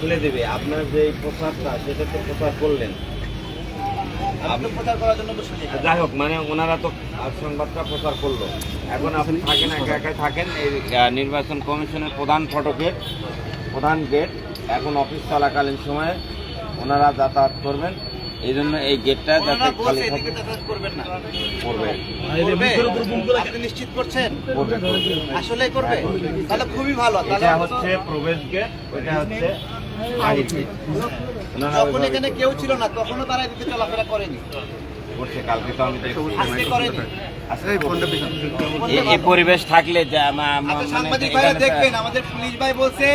খুলে দেবে। আপনার যে প্রচারটা সেটা তো প্রচার করলেন। যাই হোক মানে ওনারা তো সংবাদটা প্রচার করল। এখন আপনি থাকেন একা একা থাকেন। এই নির্বাচন কমিশনের প্রধান ফটকের প্রধান গেট। এখন অফিস চলাকালীন সময়ে ওনারা যাতায়াত করবেন। এই জন্য এই গেটটা যাতে খালি থাকে করবেন না। করবে। করবে? নিশ্চিত করছেন। আসলে করবে? তাহলে খুবই ভালো। তাহলে এটা হচ্ছে প্রবেশ গেট ওইটা হচ্ছে যখন এখানে কেউ ছিল না তখনও তারা এদিকে চলাফেরা করেনি। করছে কালকে তো আমি করেনি। এই- পরিবেশ থাকলে আপনি মানে আমাদের পুলিশ ভাই বলছে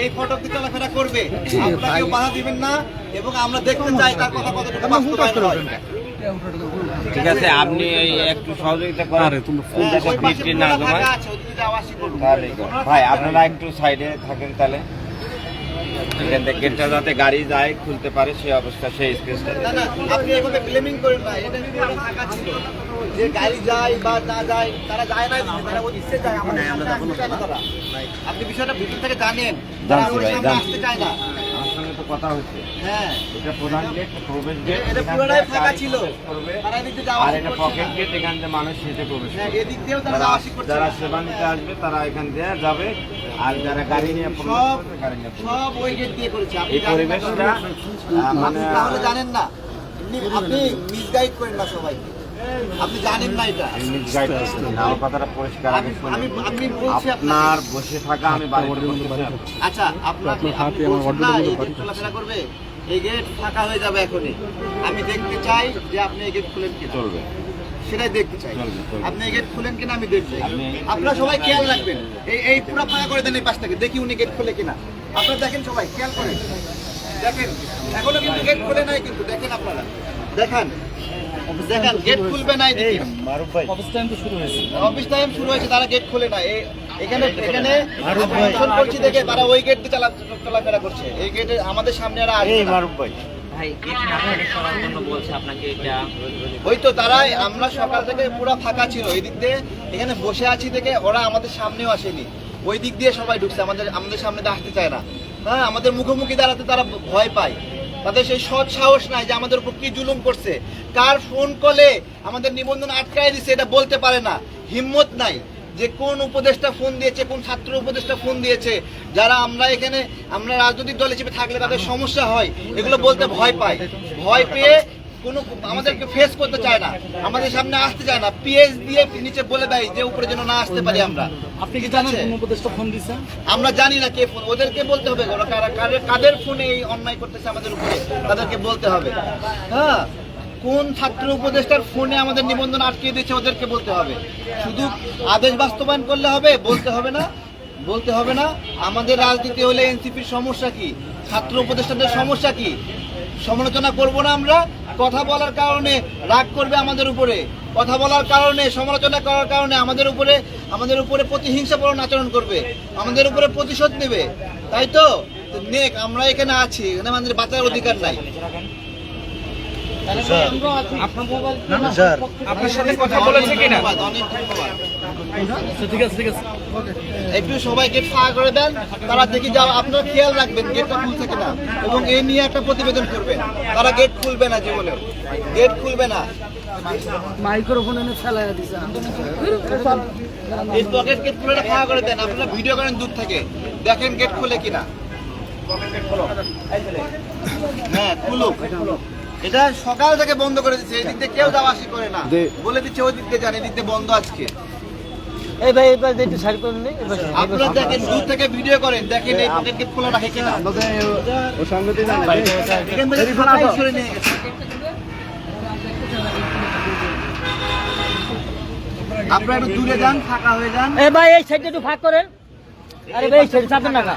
এই ফটক দিয়ে চলাফেরা করবে। আপনাকেও বাধা দিবেন না এবং আমরা দেখতে চাই তার কথা কতটুকু বাস্তবায়ন হয়। ঠিক আছে আপনি এই একটু সহযোগিতা করেন। হ্যাঁ, না ভাই আপনারা একটু সাইডে থাকেন তাহলে। এখান থেকে গেটটা যাতে গাড়ি যায় খুলতে পারে সেই অবস্থা সেই স্পেসটা। না না আপনি এভাবে ক্লেমিং করেন না এটা পুরো ফাঁকা ছিল। যে গাড়ি যায় বা না যায় তারা যায় না তারা তারা ইচ্ছে যায় আমাদের আপনি বিষয়টা ভিতর থেকে জানেন তারা। আসতে চায় না। কথা হচ্ছে। হ্যাঁ। এটা প্রধান গেট প্রবেশ গেট এটা পুরোটাই ফাঁকা ছিল। আর এটা পকেট গেট এখান থেকে মানুষ সেটা প্রবেশ হ্যাঁ এদিক দিয়েও তারা যারা। সেবা নিতে আসবে তারা এখান দিয়ে যাবে। আর যারা গাড়ি নিয়ে সব সব ওই গেট দিয়ে করেছে। এই পরিবেশটা মানে তাহলে জানেন না। আপনি মিসগাইড করেন না সবাইকে। আপনি জানেন না এটা। আমার কথাটা পরিষ্কার আমি শুনুন। আমি আমি বলছি আপনার বসে থাকা আমি আচ্ছা করবে। এই গেট ফাঁকা হয়ে যাবে এখনই। আমি দেখতে চাই যে আপনি এই গেট খুলেন কিনা। চলবে। সেটাই দেখতে চাই। আপনি এই গেট খুলেন কিনা আমি আপনি- আপনারা সবাই খেয়াল রাখবেন। এই এই পুরো ফাঁকা করে দেন এই পাশ থেকে দেখি উনি গেট খুলে কিনা। আপনারা দেখেন সবাই খেয়াল করেন। দেখেন এখনও কিন্তু গেট খুলে নাই কিন্তু দেখেন আপনারা। দেখেন। দেখেন গেট খুলবে না এদিকে। অফিস টাইম শুরু হয়েছে। তারা গেট খুলে না। এই এখানে এখানে ফোন করছি দেখে তারা ওই গেট দিয়ে চলাফেরা করছে। এই গেটে আমাদের সামনে আর আসবে না। ভাই। গেট না খুলে সবার জন্য বলছে আপনাকে এটা? ওই তো তারাই আমরা সকাল থেকে পুরো ফাঁকা ছিল। ওই দিক দিয়ে এখানে বসে আছি থেকে ওরা আমাদের সামনেও আসেনি। ওই দিক দিয়ে সবাই ঢুকছে। আমাদের আমাদের সামনে আসতে চায় না। হ্যাঁ আমাদের মুখোমুখি দাঁড়াতে তারা ভয় পায়। তাদের সেই সৎ সাহস নাই যে আমাদের উপর কি জুলুম করছে। কার ফোন কলে আমাদের নিবন্ধন আটকায় দিছে এটা বলতে পারে না। হিম্মত নাই যে কোন উপদেষ্টা ফোন দিয়েছে, কোন ছাত্র উপদেষ্টা ফোন দিয়েছে। যারা আমরা এখানে, আমরা রাজনৈতিক দল হিসেবে থাকলে তাদের সমস্যা হয়, এগুলো বলতে ভয় পায়। ভয় পেয়ে কোনো আমাদেরকে ফেস করতে চায় না। আমাদের সামনে আসতে চায় না। পিএস দিয়ে নিচে বলে দেয় যে উপরে যেন না আসতে পারি আমরা। আপনি কি জানেন কোন উপদেষ্টা ফোন দিছে? আমরা জানি না কে ফোন ওদেরকে বলতে হবে। ওরা কারা- কাদের- কাদের ফোনে এই অন্যায় করতেছে আমাদের উপরে? তাদেরকে বলতে হবে। হ্যাঁ? কোন ছাত্র উপদেষ্টার ফোনে আমাদের নিবন্ধন আটকে দিয়েছে ওদেরকে বলতে হবে। শুধু আদেশ বাস্তবায়ন করলে হবে বলতে হবে না। বলতে হবে না। আমাদের রাজনীতি হলে এনসিপির সমস্যা কি? ছাত্র উপদেষ্টাদের সমস্যা কি? সমালোচনা করব না আমরা? কথা বলার কারণে রাগ করবে আমাদের উপরে। কথা বলার কারণে, সমালোচনা করার কারণে আমাদের উপরে আমাদের উপরে প্রতিহিংসাপূর্ণ আচরণ করবে। আমাদের উপরে প্রতিশোধ নেবে। তাই তো? নেক, আমরা এখানে আছি। এখানে আমাদের বাঁচার অধিকার নাই। আপনার সাথে কথা বলেছে কিনা? আচ্ছা, ঠিক আছে ঠিক আছে। একটু সবাই গেট ফাঁকা করে দেন তারা দেখি যাও আপনারা খেয়াল রাখবেন গেটটা খুলছে কিনা। এবং এই নিয়ে একটা প্রতিবেদন করবেন। তারা গেট খুলবে না জীবনে। গেট খুলবে না। মাইক্রোফোন এনে ফেলাই দিছে। এই পকেট গেট খুলে ফাঁকা করে দেন আপনারা ভিডিও করেন দূর থেকে। দেখেন গেট খুলে কিনা। হ্যাঁ খুলুক। এটা সকাল থেকে বন্ধ করে দিচ্ছে এই দিক দিয়ে কেউ যাওয়া আসি করে না। বলে দিচ্ছে ওই দিক দিয়ে যান এদিক দিয়ে বন্ধ আজকে। এই ভাই এবার একটু সাইড করে নিন এবার আপনারা দেখেন দূর থেকে ভিডিও করেন দেখেন এই পকেট খোলা রাখে কিনা। এখান থেকে সবাই সরে নিয়ে গেছে। আপনারা একটু দূরে যান ফাঁকা হয়ে যান। এই ভাই এই সাইডটা একটু ফাঁক করেন। আরে ভাই এই সাইড চাপেন না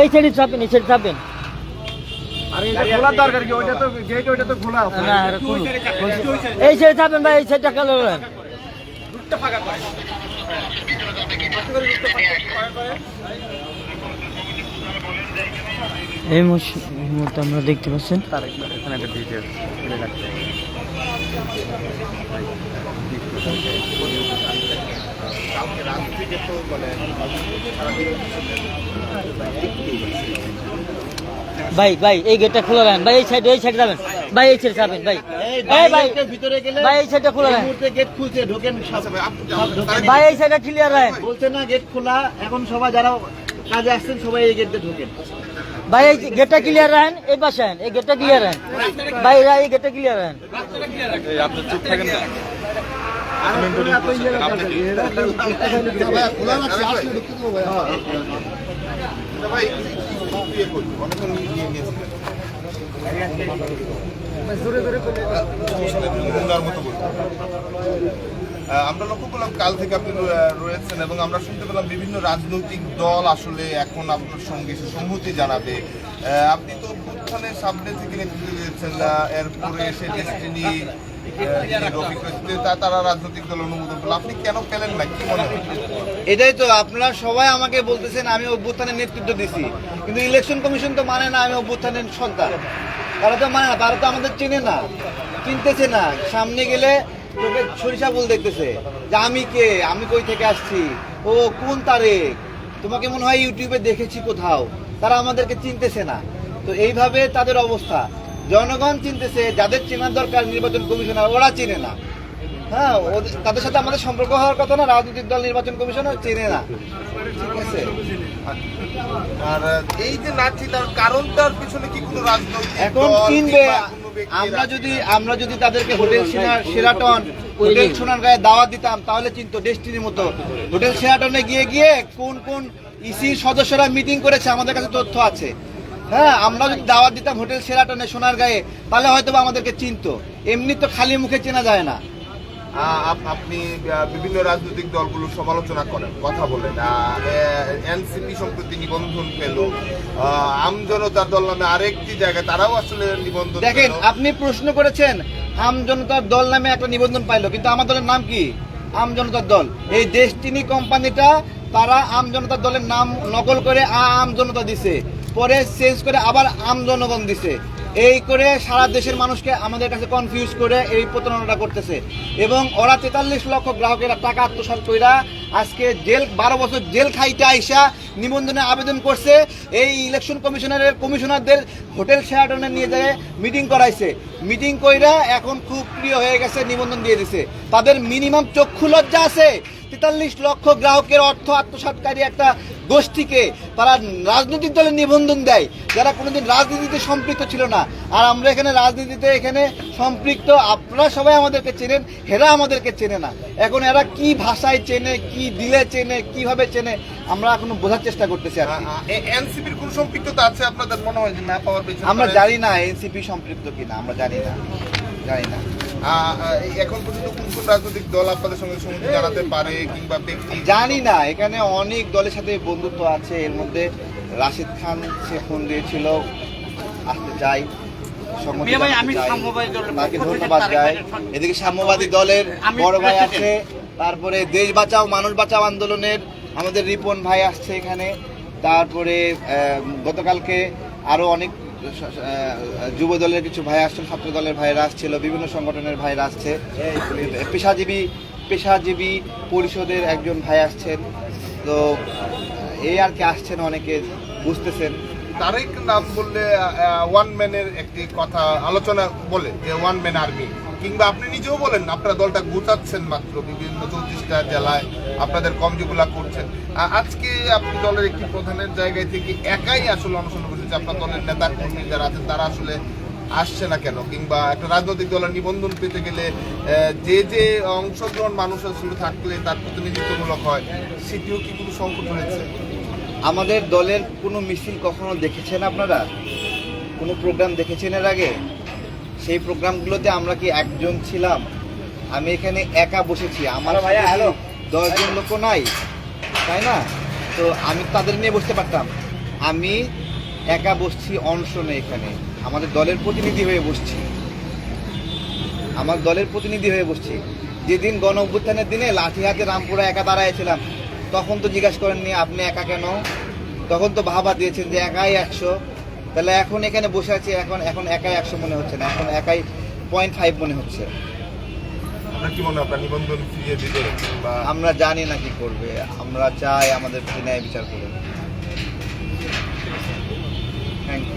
এই সাইডে চাপেন এই সাইড চাপেন এই সাইড চাপেন ভাই এই সাইডটা এই মুহূর্তে আমরা দেখতে পাচ্ছেন। ভাই ভাই এই গেটটা খুলে রাখেন ভাই এই সাইডে এই সাইডে যাবেন ভাই এই সাইডে যাবেন ভাই এই ভাই ভিতরে গেলে ভাই এই সাইডটা খোলা রাখেন মুহূর্তে গেট খুলছে ঢোকেন ভাই এই সাইডটা ক্লিয়ার রাখেন বলছে না গেট খোলা এখন সবাই যারা কাজে আসছেন সবাই এই গেট দিয়ে ঢোকেন ভাই এই গেটটা ক্লিয়ার রাখেন এই পাশে আন, এই গেটটা ক্লিয়ার রাখেন ভাই এই গেটটা ক্লিয়ার রাখেন আমরা লক্ষ্য করলাম কাল থেকে আপনি রয়েছেন এবং আমরা শুনতে পেলাম বিভিন্ন রাজনৈতিক দল আসলে এখন আপনার সঙ্গে সংহতি জানাবে। আপনি তো উত্থানের সামনে থেকে নেতৃত্ব দিয়েছেন এরপরে এসে ডেস্টিনি তারা এটাই তো, আপনারা সবাই আমাকে বলতেছেন, আমি অভ্যুত্থানের নেতৃত্ব দিছি। কিন্তু ইলেকশন কমিশন তো মানে না আমি অভ্যুত্থানের সন্তান। তারা তো মানে না, তারা তো আমাদের চেনে না, চিনতেছে না। সামনে গেলে তোকে সরিষা ফুল দেখতেছে যে আমি কে, আমি কই থেকে আসছি? ও কোন তারেক? তোমাকে মনে হয় ইউটিউবে দেখেছি কোথাও? তারা আমাদেরকে চিনতেছে না। তো এইভাবে তাদের অবস্থা। জনগণ চিনতেছে যাদের চেনার দরকার নির্বাচন কমিশনার ওরা চিনে না। হ্যাঁ তাদের সাথে আমাদের সম্পর্ক হওয়ার কথা না রাজনৈতিক দল নির্বাচন কমিশনও চেনে না। ঠিক আছে? আর এই যে না চিনার কারণটার পিছনে কি কোনো রাজনৈতিক এখন চিনবে আমরা যদি আমরা যদি তাদেরকে হোটেল সেরা- সেরাটন হোটেল সোনার গায়ে দাওয়াত দিতাম তাহলে চিনতো ডেস্টিনির মতো। হোটেল সেরাটনে গিয়ে গিয়ে কোন কোন ইসির সদস্যরা মিটিং করেছে আমাদের কাছে তথ্য আছে। হ্যাঁ আমরা যদি দাওয়াত দিতাম হোটেল সেরাটনে সোনার গায়ে তাহলে হয়তো আমাদেরকে চিনতো। এমনি তো খালি মুখে চেনা যায় না। আপ- আপনি বিভিন্ন রাজনৈতিক দলগুলোর সমালোচনা করেন কথা বলেন। এনসিপি সম্প্রতি নিবন্ধন পেল। আহ, আমজনতার দল নামে আরেকটি জায়গায় তারাও আসলে নিবন্ধন দেখেন আপনি প্রশ্ন করেছেন আম জনতার দল নামে একটা নিবন্ধন পাইলো কিন্তু আমার দলের নাম কি? আম জনতার দল। এই ডেস্টিনি কোম্পানিটা তারা আম জনতার দলের নাম নকল করে আম জনতা দিছে। পরে চেঞ্জ করে আবার আম জনগণ দিছে। এই করে সারা দেশের মানুষকে আমাদের কাছে কনফিউজ করে এই প্রতারণাটা করতেছে। এবং ওরা তেতাল্লিশ লক্ষ গ্রাহকের টাকা আত্মসাৎ কইরা আজকে জেল, বারো বছর জেল খাইতে আইসা নিবন্ধনে আবেদন করছে। এই ইলেকশন কমিশনারের কমিশনারদের হোটেল শেয়ারটনে নিয়ে যায় মিটিং করাইছে। মিটিং কইরা এখন খুব প্রিয় হয়ে গেছে, নিবন্ধন দিয়ে দিছে। তাদের মিনিমাম চক্ষু লজ্জা আছে। তেতাল্লিশ লক্ষ গ্রাহকের অর্থ আত্মসাৎকারী একটা গোষ্ঠীকে তারা রাজনৈতিক দলের নিবন্ধন দেয় যারা কোনোদিন রাজনীতিতে সম্পৃক্ত ছিল না। আর আমরা এখানে রাজনীতিতে এখানে সম্পৃক্ত আপনারা সবাই আমাদেরকে চেনেন হেরা আমাদেরকে চেনে না। এখন এরা কি ভাষায় চেনে কি দিলে চেনে কীভাবে চেনে আমরা এখনও বোঝার চেষ্টা করতেছি আর এনসিপির কোন সম্পৃক্ততা আছে আপনাদের মনে হয় যে না পাওয়ার পেছনে? আমরা জানি না এনসিপি সম্পৃক্ত কিনা আমরা জানি না জানি না। এখন পর্যন্ত কোন কোন রাজনৈতিক দল আপনাদের সঙ্গে সঙ্গতি জানাতে পারে কিংবা ব্যক্তি জানি না এখানে অনেক দলের সাথে বন্ধুত্ব আছে। এর মধ্যে রাশিদ খান সে ফোন দিয়েছিল আসতে চাই তাকে ধন্যবাদ যাই এদিকে সাম্যবাদী দলের বড় ভাই আছে তারপরে দেশ বাঁচাও মানুষ বাঁচাও আন্দোলনের আমাদের রিপন ভাই আসছে এখানে। তারপরে গতকালকে আরও অনেক যুব দলের কিছু ভাই আসছিল ছাত্র দলের ভাইরা আসছিল, বিভিন্ন সংগঠনের ভাইরা আসছে। পেশাজীবী পেশাজীবী পরিষদের একজন ভাই আসছেন। তো এই আর কি আসছেন অনেকে, বুঝতেছেন। তারেক নাম বললে ওয়ান ম্যানের একটি কথা, আলোচনা বলে যে ওয়ান ম্যান আর্মি কিংবা আপনি নিজেও বলেন, আপনার দলটা গুছাচ্ছেন মাত্র বিভিন্ন চৌত্রিশটা জেলায়, আপনাদের কর্মযুগুলা করছেন। আজকে আপনি দলের একটি প্রধানের জায়গায় থেকে একাই আসলে করছেন যে আপনার দলের নেতা, কর্মী যারা আছেন, তারা আসলে আসছে না কেন? কিংবা একটা রাজনৈতিক দলের নিবন্ধন পেতে গেলে যে যে অংশগ্রহণ মানুষ আসলে থাকলে তার প্রতিনিধিত্বমূলক হয়, সেটিও কি কোনো সংকট হয়েছে আমাদের দলের কোনো মিছিল কখনো দেখেছেন আপনারা? কোনো প্রোগ্রাম দেখেছেন এর আগে? সেই প্রোগ্রামগুলোতে আমরা কি একজন ছিলাম? আমি এখানে একা বসেছি। আমার ভাইয়া হ্যালো। দশজন লোক নাই তাই না? তো আমি তাদের নিয়ে বসতে পারতাম। আমি একা বসছি অনশনে এখানে। আমাদের দলের প্রতিনিধি হয়ে বসছি। আমার দলের প্রতিনিধি হয়ে বসছি। যেদিন গণ অভ্যুত্থানের দিনে লাঠি হাতে রামপুরা একা দাঁড়াইছিলাম তখন তো জিজ্ঞাসা করেননি আপনি একা কেন? তখন তো ভাবা দিয়েছেন যে একাই একশো। তাহলে এখন এখানে বসে আছি এখন এখন একাই একশো মনে হচ্ছে না এখন একাই পয়েন্ট ফাইভ মনে হচ্ছে। আপনার কি মনে আপনার নিবন্ধন ফিরিয়ে দিতে বা আমরা জানি না কি করবে আমরা চাই আমাদের ন্যায় বিচার করুন থ্যাংক ইউ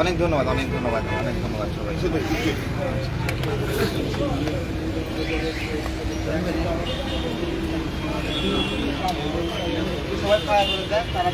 অনেক ধন্যবাদ অনেক ধন্যবাদ অনেক ধন্যবাদ সবাই সবাই খাওয়া করে দেয় তারা